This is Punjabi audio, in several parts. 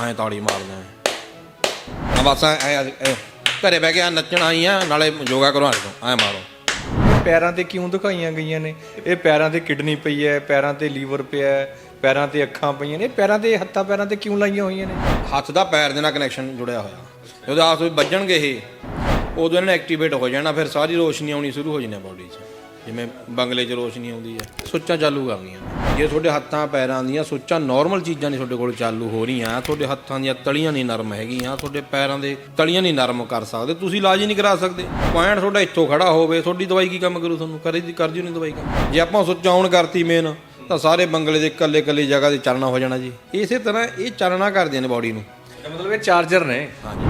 ਐਂ ਤਾੜੀ ਮਾਰਦਾ ਆ। ਬਸ ਐ ਘਰੇ ਬਹਿ ਕੇ ਐਂ ਨੱਚਣਾ ਹੀ ਆ ਨਾਲੇ ਯੋਗਾ ਕਰਵਾ ਲਓ ਐ ਮਾਰੋ। ਪੈਰਾਂ ਤੇ ਕਿਉਂ ਦਿਖਾਈਆਂ ਗਈਆਂ ਨੇ? ਇਹ ਪੈਰਾਂ ਤੇ ਕਿਡਨੀ ਪਈ ਹੈ ਪੈਰਾਂ ਤੇ ਲੀਵਰ ਪਿਆ ਹੈ ਪੈਰਾਂ ਤੇ ਅੱਖਾਂ ਪਈਆਂ ਨੇ। ਪੈਰਾਂ ਤੇ ਹੱਥਾਂ ਪੈਰਾਂ ਤੇ ਕਿਉਂ ਲਾਈਆਂ ਹੋਈਆਂ ਨੇ? ਹੱਥ ਦਾ ਪੈਰ ਦੇ ਨਾਲ ਕਨੈਕਸ਼ਨ ਜੁੜਿਆ ਹੋਇਆ। ਜਦੋਂ ਆਪਸ ਵਿੱਚ ਵੱਜਣਗੇ ਇਹ ਉਦੋਂ ਇਹਨਾਂ ਐਕਟੀਵੇਟ ਹੋ ਜਾਣਾ ਫਿਰ ਸਾਰੀ ਰੋਸ਼ਨੀ ਆਉਣੀ ਸ਼ੁਰੂ ਹੋ ਜਾਣੀ ਬਾਡੀ 'ਚ। ਜਿਵੇਂ ਬੰਗਲੇ 'ਚ ਰੋਸ਼ਨੀ ਆਉਂਦੀ ਹੈ ਸੁੱਚਾਂ ਚਾਲੂ ਕਰਨੀਆਂ ਜੇ ਤੁਹਾਡੇ ਹੱਥਾਂ ਪੈਰਾਂ ਦੀਆਂ ਸੁੱਚਾਂ ਨਾਰਮਲ ਚੀਜ਼ਾਂ ਨਹੀਂ ਤੁਹਾਡੇ ਕੋਲ ਚਾਲੂ ਹੋ ਰਹੀਆਂ ਤੁਹਾਡੇ ਹੱਥਾਂ ਦੀਆਂ ਤਲੀਆਂ ਨਹੀਂ ਨਰਮ ਹੈਗੀਆਂ ਤੁਹਾਡੇ ਪੈਰਾਂ ਦੇ ਤਲੀਆਂ ਨਹੀਂ ਨਰਮ ਕਰ ਸਕਦੇ ਤੁਸੀਂ ਇਲਾਜ ਹੀ ਨਹੀਂ ਕਰਾ ਸਕਦੇ। ਪੁਆਇੰਟ ਤੁਹਾਡਾ ਇੱਥੋਂ ਖੜਾ ਹੋਵੇ ਤੁਹਾਡੀ ਦਵਾਈ ਕੀ ਕੰਮ ਕਰੂ ਤੁਹਾਨੂੰ? ਕਰੇ ਦੀ ਕਰਦੀ ਨਹੀਂ ਦਵਾਈ ਕੰਮ। ਜੇ ਆਪਾਂ ਸੁੱਚਾਂ ਆਉਣ ਕਰਤੀ ਮੇਨ ਤਾਂ ਸਾਰੇ ਬੰਗਲੇ ਦੇ ਇਕੱਲੇ ਇਕੱਲੇ ਜਗ੍ਹਾ ਤੇ ਚੱਲਣਾ ਹੋ ਜਾਣਾ ਜੀ। ਇਸੇ ਤਰ੍ਹਾਂ ਇਹ ਚੱਲਣਾ ਕਰਦੀਆਂ ਨੇ ਬਾਡੀ ਨੂੰ। ਮਤਲਬ ਇਹ ਚਾਰਜਰ ਨੇ। ਹਾਂਜੀ।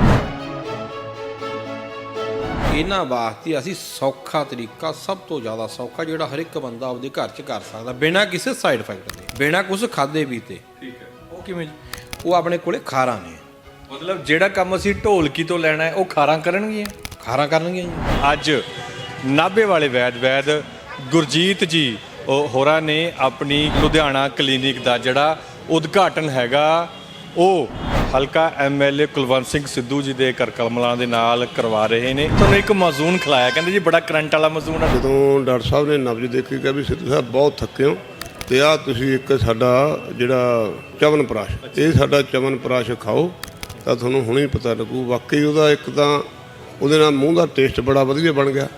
ਇਹਨਾਂ ਵਾਸਤੇ ਅਸੀਂ ਸੌਖਾ ਤਰੀਕਾ ਸਭ ਤੋਂ ਜ਼ਿਆਦਾ ਸੌਖਾ ਜਿਹੜਾ ਹਰ ਇੱਕ ਬੰਦਾ ਆਪਦੇ ਘਰ 'ਚ ਕਰ ਸਕਦਾ ਬਿਨਾਂ ਕਿਸੇ ਸਾਈਡ ਇਫੈਕਟ ਦੇ ਬਿਨਾਂ ਕੁਝ ਖਾਦੇ ਪੀਤੇ। ਠੀਕ ਹੈ। ਉਹ ਕਿਵੇਂ ਜੀ? ਉਹ ਆਪਣੇ ਕੋਲੇ ਖਾਰਾਂ ਨੇ। ਮਤਲਬ ਜਿਹੜਾ ਕੰਮ ਅਸੀਂ ਢੋਲਕੀ ਤੋਂ ਲੈਣਾ ਹੈ ਉਹ ਖਾਰਾਂ ਕਰਨਗੀਆਂ? ਖਾਰਾਂ ਕਰਨਗੀਆਂ ਜੀ। ਅੱਜ ਨਾਭੇ ਵਾਲੇ ਵੈਦ ਵੈਦ ਗੁਰਜੀਤ ਜੀ ਉਹ ਹੋਰਾਂ ਨੇ ਆਪਣੀ ਲੁਧਿਆਣਾ ਕਲੀਨਿਕ ਦਾ ਜਿਹੜਾ ਉਦਘਾਟਨ ਹੈਗਾ ਉਹ ਹਲਕਾ ਐਮਐਲਏ ਕੁਲਵੰਤ ਸਿੰਘ ਸਿੱਧੂ ਜੀ ਦੇ ਕਰਕਲਮਲਾਂ ਦੇ ਨਾਲ ਕਰਵਾ ਰਹੇ ਨੇ। ਤੁਹਾਨੂੰ ਇੱਕ ਮਜ਼ੂਨ ਖਿਲਾਇਆ, ਕਹਿੰਦੇ ਜੀ ਬੜਾ ਕਰੰਟ ਵਾਲਾ ਮਜ਼ੂਨ ਆ। ਜਦੋਂ ਡਾਕਟਰ ਸਾਹਿਬ ਨੇ ਨਬਜ ਦੇਖੀ, ਕਿਹਾ ਵੀ ਸਿੱਧੂ ਸਾਹਿਬ ਬਹੁਤ ਥੱਕੇ ਹੋ ਤੇ ਆ ਤੁਸੀਂ ਇੱਕ ਸਾਡਾ ਜਿਹੜਾ ਚਵਨ ਪ੍ਰਾਸ਼, ਇਹ ਸਾਡਾ ਚਵਨ ਪ੍ਰਾਸ਼ ਖਾਓ, ਤਾਂ ਤੁਹਾਨੂੰ ਹੁਣੇ ਹੀ ਪਤਾ ਲੱਗੂ। ਵਾਕਈ ਉਹਦਾ ਇੱਕ ਤਾਂ ਉਹਦੇ ਨਾਲ ਮੂੰਹ ਦਾ ਟੇਸਟ ਬੜਾ ਵਧੀਆ ਬਣ ਗਿਆ।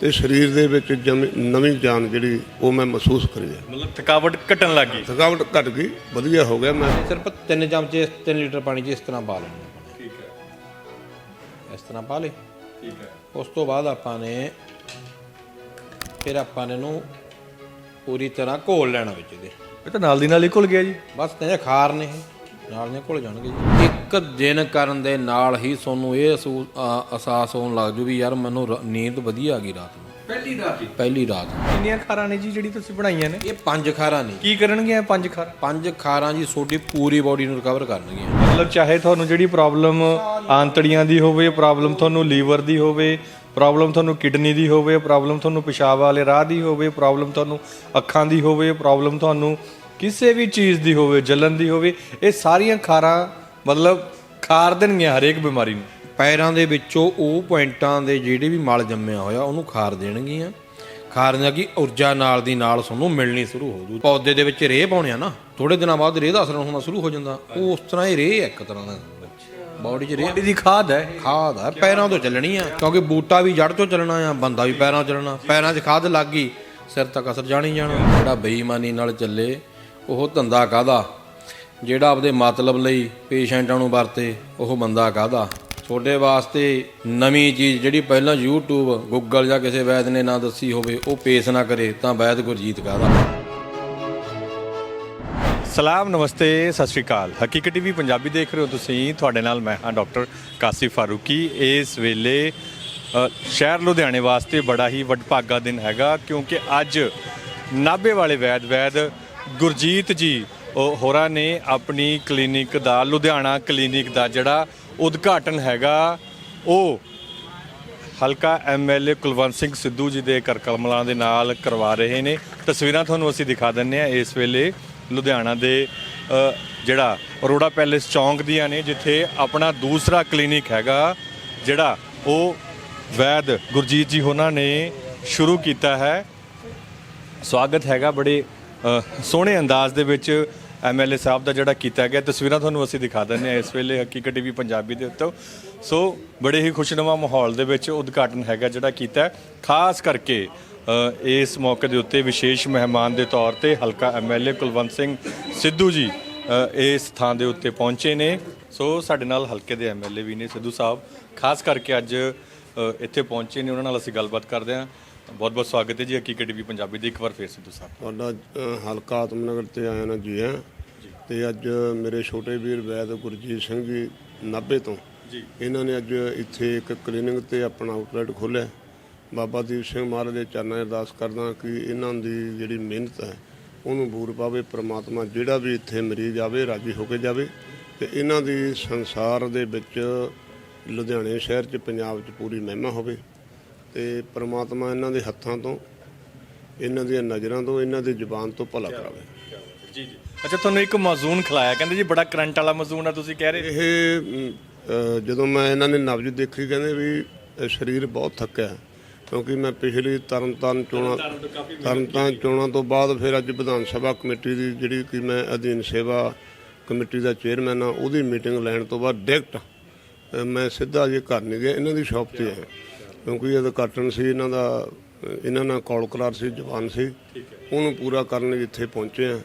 ਤੇ ਸਰੀਰ ਦੇ ਵਿੱਚ ਜਮੀ- ਨਵੀਂ ਜਾਨ ਜਿਹੜੀ ਉਹ ਮੈਂ ਮਹਿਸੂਸ ਕਰੀ ਹੈ। ਮਤਲਬ ਥਕਾਵਟ ਘਟਣ ਲੱਗੀ ਥਕਾਵਟ ਘਟ ਗਈ ਵਧੀਆ ਹੋ ਗਿਆ ਮੈਂ। ਸਿਰਫ 3 ਚਮਚੇ 3 ਲੀਟਰ ਪਾਣੀ 'ਚ ਇਸ ਤਰ੍ਹਾਂ ਪਾ ਲੈਣੇ ਠੀਕ ਹੈ। ਇਸ ਤਰ੍ਹਾਂ ਪਾ ਲੇ ਠੀਕ ਹੈ। ਉਸ ਤੋਂ ਬਾਅਦ ਆਪਾਂ ਨੇ ਫਿਰ ਆਪਾਂ ਨੇ ਇਹਨੂੰ ਪੂਰੀ ਤਰ੍ਹਾਂ ਘੋਲ ਲੈਣਾ ਵਿੱਚ ਇਹਦੇ। ਇਹ ਤਾਂ ਨਾਲ ਦੀ ਨਾਲ ਹੀ ਘੁਲ ਗਿਆ ਜੀ। ਬਸ ਤੇ ਖਾਰ ਨੇ ਇਹ ਨਾਲ ਨੇ ਘੁਲ ਜਾਣਗੇ ਜੀ। ਇੱਕ ਦਿਨ ਕਰਨ ਦੇ ਨਾਲ ਹੀ ਤੁਹਾਨੂੰ ਇਹ ਅਹਿਸਾਸ ਹੋਣ ਲੱਗ ਜੂ ਵੀ ਯਾਰ ਮੈਨੂੰ ਰ- ਨੀਂਦ ਵਧੀਆ ਆ ਗਈ ਰਾਤ ਨੂੰ। ਪਹਿਲੀ ਰਾਤ ਹੀ? ਪਹਿਲੀ ਰਾਤ। ਕਿੰਨੀਆਂ ਖਾਰਾਂ ਨੇ ਜੀ ਜਿਹੜੀ ਤੁਸੀਂ ਬਣਾਈਆਂ ਨੇ? ਇਹ ਪੰਜ ਖਾਰਾਂ ਨੇ। ਕੀ ਕਰਨਗੀਆਂ ਇਹ ਪੰਜ ਖਾਰਾਂ? ਪੰਜ ਖਾਰਾਂ ਜੀ ਤੁਹਾਡੀ ਪੂਰੀ ਬਾਡੀ ਨੂੰ ਰਿਕਵਰ ਕਰਨਗੀਆਂ। ਮਤਲਬ ਚਾਹੇ ਤੁਹਾਨੂੰ ਜਿਹੜੀ ਪ੍ਰੋਬਲਮ ਆਂਤੜੀਆਂ ਦੀ ਹੋਵੇ ਪ੍ਰੋਬਲਮ ਤੁਹਾਨੂੰ ਲੀਵਰ ਦੀ ਹੋਵੇ ਪ੍ਰੋਬਲਮ ਤੁਹਾਨੂੰ ਕਿਡਨੀ ਦੀ ਹੋਵੇ ਪ੍ਰੋਬਲਮ ਤੁਹਾਨੂੰ ਪਿਸ਼ਾਬ ਵਾਲੇ ਰਾਹ ਦੀ ਹੋਵੇ ਪ੍ਰੋਬਲਮ ਤੁਹਾਨੂੰ ਅੱਖਾਂ ਦੀ ਹੋਵੇ ਪ੍ਰੋਬਲਮ ਤੁਹਾਨੂੰ ਕਿਸੇ ਵੀ ਚੀਜ਼ ਦੀ ਹੋਵੇ ਜਲਨ ਦੀ ਹੋਵੇ ਇਹ ਸਾਰੀਆਂ ਖਾਰਾਂ ਮਤਲਬ ਖਾਰ ਦੇਣਗੀਆਂ ਹਰੇਕ ਬਿਮਾਰੀ ਨੂੰ। ਪੈਰਾਂ ਦੇ ਵਿੱਚੋਂ ਉਹ ਪੁਆਇੰਟਾਂ ਦੇ ਜਿਹੜੇ ਵੀ ਮਲ ਜੰਮਿਆ ਹੋਇਆ ਉਹਨੂੰ ਖਾਰ ਦੇਣਗੀਆਂ। ਖਾਰ ਨਾਲ ਕੀ ਊਰਜਾ ਨਾਲ ਦੀ ਨਾਲ ਤੁਹਾਨੂੰ ਮਿਲਣੀ ਸ਼ੁਰੂ ਹੋ ਜੂ। ਪੌਦੇ ਦੇ ਵਿੱਚ ਰੇਹ ਪਾਉਣੇ ਆ ਨਾ ਥੋੜੇ ਦਿਨਾਂ ਬਾਅਦ ਰੇਹ ਦਾ ਅਸਰ ਹੋਣਾ ਸ਼ੁਰੂ ਹੋ ਜਾਂਦਾ। ਉਹ ਉਸ ਤਰ੍ਹਾਂ ਹੀ ਰੇਹ ਹੈ ਇੱਕ ਤਰ੍ਹਾਂ ਦਾ ਬਾਡੀ 'ਚ ਰੇਹ ਦੀ ਖਾਦ ਹੈ। ਖਾਦ ਆ ਪੈਰਾਂ ਤੋਂ ਚੱਲਣੀ ਆ ਕਿਉਂਕਿ ਬੂਟਾ ਵੀ ਜੜ ਤੋਂ ਚੱਲਣਾ ਆ ਬੰਦਾ ਵੀ ਪੈਰਾਂ ਤੋਂ ਚੱਲਣਾ। ਪੈਰਾਂ 'ਚ ਖਾਦ ਲੱਗ ਗਈ ਸਿਰ ਤੱਕ ਅਸਰ ਜਾਣੀ ਜਾਣਾ। ਜਿਹੜਾ ਬੇਈਮਾਨੀ ਨਾਲ ਚੱਲੇ ਉਹ ਧੰਦਾ ਕਾਦਾ ਜਿਹੜਾ ਆਪਦੇ ਮਤਲਬ ਲਈ ਪੇਸ਼ੈਂਟਾਂ ਨੂੰ ਵਰਤੇ, ਉਹ ਬੰਦਾ ਕਾਦਾ ਤੁਹਾਡੇ ਵਾਸਤੇ ਨਵੀਂ ਚੀਜ਼ ਜਿਹੜੀ ਪਹਿਲਾਂ YouTube, Google ਜਾਂ ਕਿਸੇ ਵੈਦ ਨੇ ਨਾ ਦੱਸੀ ਹੋਵੇ, ਉਹ ਪੇਸ਼ ਨਾ ਕਰੇ, ਤਾਂ ਵੈਦ ਗੁਰਜੀਤ ਕਾਦਾ ਸਲਾਮ, ਨਮਸਤੇ, ਸਤਿ ਸ਼੍ਰੀ ਅਕਾਲ। ਹਕੀਕਤ ਟੀਵੀ ਪੰਜਾਬੀ ਦੇਖ ਰਹੇ ਹੋ ਤੁਸੀਂ। ਤੁਹਾਡੇ ਨਾਲ ਮੈਂ ਹਾਂ ਡਾਕਟਰ ਕਾਸਿਫ ਫਾਰੂਕੀ। ਇਸ ਵੇਲੇ ਸ਼ਹਿਰ ਲੁਧਿਆਣੇ ਵਾਸਤੇ ਬੜਾ ਹੀ ਵਡਭਾਗਾ ਦਿਨ ਹੈਗਾ, ਕਿਉਂਕਿ ਅੱਜ ਨਾਭੇ ਵਾਲੇ ਵੈਦ ਵੈਦ ਗੁਰਜੀਤ ਜੀ ਹੋਰਾਂ ਨੇ ਆਪਣੀ ਕਲੀਨਿਕ ਦਾ, ਲੁਧਿਆਣਾ ਕਲੀਨਿਕ ਦਾ ਜਿਹੜਾ ਉਦਘਾਟਨ ਹੈਗਾ, ਉਹ ਹਲਕਾ ਐਮਐਲਏ ਕੁਲਵੰਤ ਸਿੰਘ ਸਿੱਧੂ ਜੀ ਦੇ ਕਰਕਲਮਲਾਂ ਦੇ ਨਾਲ ਕਰਵਾ ਰਹੇ ਨੇ। ਤਸਵੀਰਾਂ ਤੁਹਾਨੂੰ ਅਸੀਂ ਦਿਖਾ ਦਿੰਨੇ ਆ ਇਸ ਵੇਲੇ ਲੁਧਿਆਣਾ ਦੇ ਜਿਹੜਾ ਅਰੋੜਾ ਪੈਲੇਸ ਚੌਂਕ ਦੀਆਂ ਨੇ, ਜਿੱਥੇ ਆਪਣਾ ਦੂਸਰਾ ਕਲੀਨਿਕ ਹੈਗਾ, ਜਿਹੜਾ ਉਹ ਵੈਦ ਗੁਰਜੀਤ ਜੀ ਉਹਨਾਂ ਨੇ ਸ਼ੁਰੂ ਕੀਤਾ ਹੈ। ਸਵਾਗਤ ਹੈਗਾ ਬੜੇ ਸੋਹਣੇ ਅੰਦਾਜ਼ ਦੇ ਵਿੱਚ ਐਮਐਲਏ ਸਾਹਿਬ ਦਾ ਜਿਹੜਾ ਕੀਤਾ ਗਿਆ, ਤਸਵੀਰਾਂ ਤੁਹਾਨੂੰ ਅਸੀਂ ਦਿਖਾ ਦਿੰਦੇ ਹਾਂ ਇਸ ਵੇਲੇ ਹਕੀਕਤ ਟੀਵੀ ਪੰਜਾਬੀ ਦੇ ਉੱਤੇ। ਸੋ ਬੜੇ ਹੀ ਖੁਸ਼ਨੁਮਾ ਮਾਹੌਲ ਦੇ ਵਿੱਚ ਉਦਘਾਟਨ ਹੈਗਾ ਜਿਹੜਾ ਕੀਤਾ ਖਾਸ ਕਰਕੇ ਇਸ ਮੌਕੇ ਦੇ ਉੱਤੇ ਵਿਸ਼ੇਸ਼ ਮਹਿਮਾਨ ਦੇ ਤੌਰ ਤੇ ਹਲਕਾ ਐਮਐਲਏ ਕੁਲਵੰਤ ਸਿੰਘ ਸਿੱਧੂ ਜੀ ਇਸ ਥਾਂ ਦੇ ਉੱਤੇ ਪਹੁੰਚੇ ਨੇ। ਸੋ ਸਾਡੇ ਨਾਲ ਹਲਕੇ ਦੇ ਐਮਐਲਏ ਵੀ ਨੇ ਸਿੱਧੂ ਸਾਹਿਬ। ਖਾਸ ਕਰਕੇ ਅੱਜ ਇੱਥੇ ਪਹੁੰਚੇ ਨੇ, ਉਹਨਾਂ ਨਾਲ ਅਸੀਂ ਗੱਲਬਾਤ ਕਰਦੇ ਹਾਂ। ਬਹੁਤ ਬਹੁਤ ਸਵਾਗਤ ਹੈ ਜੀ ਹਕੀਕਤ ਟੀਵੀ ਪੰਜਾਬੀ ਦੇ ਇੱਕ ਵਾਰ ਫੇਰ ਸਿੱਧੂ ਸਾਹਿਬ। ਤੁਹਾਡਾ ਅ, ਹਲਕਾ ਆਤਮਨਗਰ ਤੇ ਆਇਆ ਨਾ ਜੀ ਹੈ? ਤੇ ਅੱਜ ਮੇਰੇ ਛੋਟੇ ਵੀਰ ਵੈਦ ਗੁਰਜੀਤ ਸਿੰਘ ਜੀ ਨਾਭੇ ਤੋਂ। ਜੀ। ਇਹਨਾਂ ਨੇ ਅੱਜ ਇੱਥੇ ਇੱਕ ਕਲੀਨਿਕ ਤੇ ਆਪਣਾ ਆਊਟਲੈਟ ਖੋਲ੍ਹਿਆ। ਬਾਬਾ ਦੀਪ ਸਿੰਘ ਮਹਾਰਾਜ ਦੇ ਚਰਨਾਂ 'ਚ ਅਰਦਾਸ ਕਰਦਾ ਕਿ ਇਹਨਾਂ ਦੀ ਜਿਹੜੀ ਮਿਹਨਤ ਹੈ ਉਹਨੂੰ ਬੂਰ ਪਾਵੇ ਪ੍ਰਮਾਤਮਾ ਜਿਹੜਾ ਵੀ ਇੱਥੇ ਮਰੀਜ਼ ਆਵੇ ਰਾਜੀ ਹੋ ਕੇ ਜਾਵੇ। ਤੇ ਇਹਨਾਂ ਦੀ ਸੰਸਾਰ ਦੇ ਵਿੱਚ ਲੁਧਿਆਣੇ ਸ਼ਹਿਰ 'ਚ ਪੰਜਾਬ 'ਚ ਪੂਰੀ ਮਹਿਮਾ ਹੋਵੇ। ਤੇ ਪ੍ਰਮਾਤਮਾ ਇਹਨਾਂ ਦੇ ਹੱਥਾਂ ਤੋਂ ਇਹਨਾਂ ਦੀਆਂ ਨਜ਼ਰਾਂ ਤੋਂ ਇਹਨਾਂ ਦੀ ਜ਼ੁਬਾਨ ਤੋਂ ਭਲਾ ਕਰਾਵੇ। ਜੀ ਜੀ। ਅੱਛਾ ਤੁਹਾਨੂੰ ਇੱਕ ਮਜ਼ੂਨ ਖਿਲਾਇਆ। ਕਹਿੰਦੇ ਜੀ ਬੜਾ ਕਰੰਟ ਵਾਲਾ ਮਜ਼ੂਨ ਆ ਤੁਸੀਂ ਕਹਿ ਰਹੇ ਇਹ ਅ, ਜਦੋਂ ਮੈਂ ਇਹਨਾਂ ਨੇ ਨਬਜ ਦੇਖੀ ਕਹਿੰਦੇ ਵੀ ਇਹ ਸਰੀਰ ਬਹੁਤ ਥੱਕਿਆ ਕਿਉਂਕਿ ਮੈਂ ਪਿਛਲੀ ਤਰਨਤਾਰਨ ਚੋਣਾਂ ਤਰਨਤਾਰਨ ਚੋਣਾਂ ਤੋਂ ਬਾਅਦ ਫਿਰ ਅੱਜ ਵਿਧਾਨ ਸਭਾ ਕਮੇਟੀ ਦੀ ਜਿਹੜੀ ਕਿ ਮੈਂ ਅਧੀਨ ਸੇਵਾ ਕਮੇਟੀ ਦਾ ਚੇਅਰਮੈਨ ਆ ਉਹਦੀ ਮੀਟਿੰਗ ਲੈਣ ਤੋਂ ਬਾਅਦ ਡਾਇਰੈਕਟ ਮੈਂ ਸਿੱਧਾ ਜੇ ਘਰ ਨਹੀਂ ਗਿਆ ਇਹਨਾਂ ਦੀ ਸ਼ਾਪ ਤੇ ਆਇਆ। ਕਿਉਂਕਿ ਇਹ ਉਦਘਾਟਨ ਸੀ ਇਹਨਾਂ ਦਾ ਇਹਨਾਂ ਨਾਲ ਕੌਲਕਲਾਰ ਸੀ ਜਵਾਨ ਸੀ। ਉਹਨੂੰ ਪੂਰਾ ਕਰਨ ਲਈ ਇੱਥੇ ਪਹੁੰਚੇ ਆ